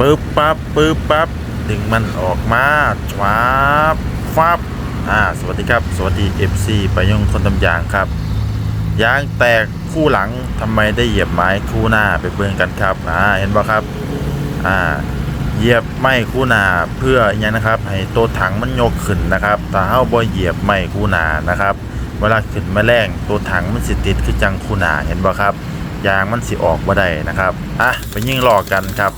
ปึ๊บปั๊บปึ๊บปั๊บดึงมันออกมาชวาบฟับอ่าสวัสดีครับสวัสดี FC ไปยงคนตำยางครับยางแตกคู่หลังทำไมได้เหยียบไม้คู่หน้าไปเบิ่งกันครับอ่าเห็นบ่ครับอ่าเหยียบไม้คู่หน้าเพื่ออหยังนะครับ ให้ตัวถังมันยกขึ้นนะครับถ้าเฮาบ่เหยียบไม้คู่หน้านะครับ เวลาขึ้นมาแรงตัวถังมันสิติดคือจังคู่หน้าเห็นบ่ครับยางมันสิออกบ่ได้นะครับอะไปยิงหลอกกันครับ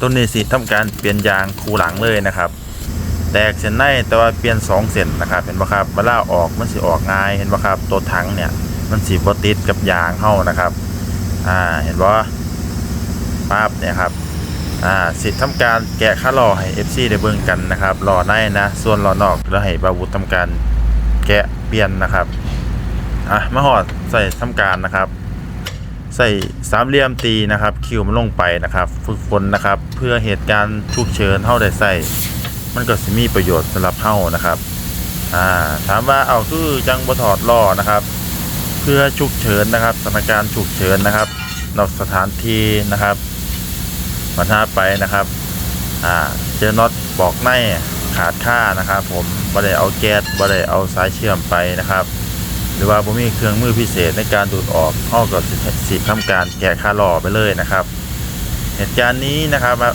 ต้นนี้สิทำการเปลี่ยนยางคู่หลังเลยนะครับ แตกเส้นในแต่ว่าเปลี่ยนสองเส้นนะครับ เห็นบ่ครับเวลาออกมันสิออกง่ายเห็นบ่ครับ ตัวถังเนี่ยมันสีบติดกับยางเข้านะครับ อ่า เห็นบ่ปั๊บเนี่ยครับ อ่า สิทำการแกะค่าล้อให้ FC ได้เบิ่งกันนะครับล้อในนะ ส่วนล้อนอกแล้วให้บาวุธทำการแกะเปลี่ยนนะครับ อะมาหอดใส่ทำการนะครับ ใส่สามเหลี่ยมตีนะครับ คิวมันลงไปนะครับ ฝึกฝนนะครับ เพื่อเหตุการณ์ฉุกเฉินเฮาได้ใส่ มันก็สิมีประโยชน์สำหรับเฮานะครับอ่าถามว่าเอาคือจังบถอดล้อนะครับ เพื่อฉุกเฉินนะครับสถานการณ์ฉุกเฉินนะครับนอกสถานที่นะครับปัญหาไปนะครับอ่าเจอน็อตบอกในขาดค่านะครับ ผมบ่ได้เอาแก๊สบ่ได้เอาสายเชื่อมไปนะครับ หรือว่าผมมีเครื่องมือพิเศษในการดูดออกอ้อก็สิสิทำการแกะค่าหล่อไปเลยนะครับ เหตุการณ์นี้นะครับมา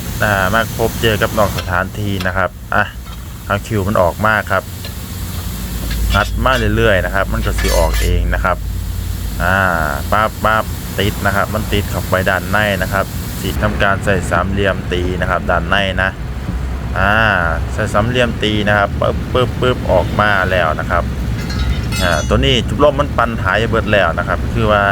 มาพบเจอกับนอกสถานที่นะครับอะทางคิวมันออกมากครับอัดมากเรื่อยๆนะครับ มันก็สิออกเองนะครับอ่าปั๊บปั๊บติดนะครับ มันติดเข้าไปด้านในนะครับสิทำการใส่สามเหลี่ยมตีนะครับด้านในนะอ่าใส่สามเหลี่ยมตีนะครับปึ๊บปึ๊บปึ๊บออกมาแล้วนะครับ อ่าตัวนี้จุกลมมันปันหายเบิดแล้วนะครับ คือว่า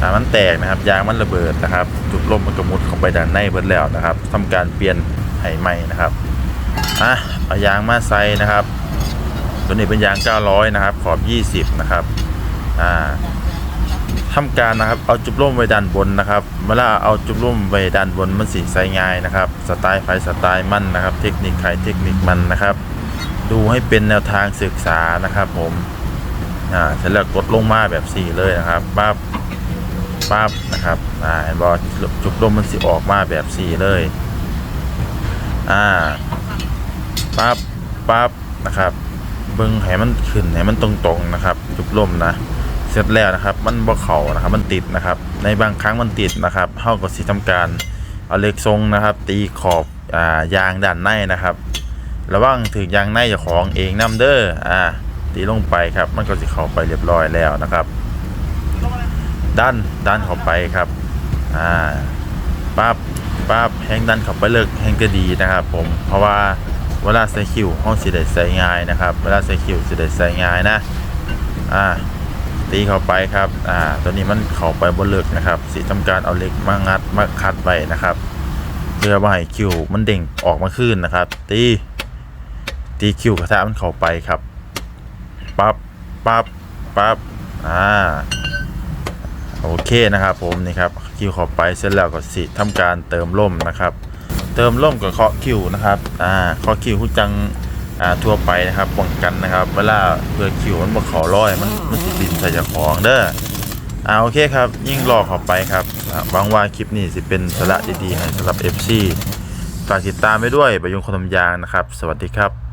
อ่ามันแตกนะครับยางมันระเบิดนะครับ จุกลมมันกระมุดเข้าไปด้านในเบิดแล้วนะครับทำการเปลี่ยนให้ใหม่นะครับอะเอายางมาใส่นะครับ ตัวนี้เป็นยาง 900 นะครับ ขอบ 20 นะครับอ่าทำการนะครับเอาจุบล่มไว้ด้านบนนะครับเวลาเอาจุบล่มไว้ด้านบนมันสีใส่ง่ายนะครับสไตล์ไฟสไตล์มันนะครับ เทคนิคใครเทคนิคมันนะครับ ดูให้เป็นแนวทางศึกษานะครับผม อ่าเสร็จแล้วกดลงมาแบบสี่เลยนะครับปั๊บปั๊บนะครับอ่าเห็นบอจุบล่มมันสิออกมาแบบสี่เลยอ่าปั๊บปั๊บนะครับเบิ้งให้มันขึ้นให้มันตรงๆนะครับ จุบล่มนะเสร็จแล้วนะครับ มันบ่เข่านะครับ มันติดนะครับ ในบางครั้งมันติดนะครับเฮาก็สิทำการเอาเหล็กทรงนะครับ ตีขอบอ่ายางด้านในนะครับระวังถึงยางในจ้าของเองนํเด้ออ่า ตีลงไปครับ มันก็สิเข้าไปเรียบร้อยแล้วนะครับดันดันเข้าไปครับอ่าปั๊บปั๊บแห้งดันเข้าไปเลิกแห้งก็ดีนะครับ ผมเพราะว่าเวลาใส่คิวห้องสิได้ใส่ง่ายนะครับ เวลาใส่คิวสิได้ใส่ง่ายนะอ่าตีเข้าไปครับอ่าตัวนี้มันเข้าไปบนเลือกนะครับสิทำการเอาเล็กมางัดมาคัดไว้นะครับเพื่อว่าให้คิวมันเด้งออกมาขึ้นนะครับ ตีตีคิวกระทะมันเข้าไปครับ ปั๊บปั๊บปั๊บอ่าโอเคนะครับผมนี่ครับคิวข้าไปเสร็จแล้วก็สิทำการเติมล่มนะครับ เติมล่มกับเคาะคิวนะครับอ่าเคาะคิวคุณจังอ่าทั่วไปนะครับป้องกันนะครับ เวลาเพื่อคิวมันบ่ขาร้อยมันมันสิบินใส่เจ้าของเด้ออ่าโอเคครับ ยิ่งรอข้าไปครับหวังว่าคลิปนี้สิเป็นสาระดีๆให้สำหรับ FC ฝากติดตามไปด้วยประยุงคนทำยางนะครับ สวัสดีครับ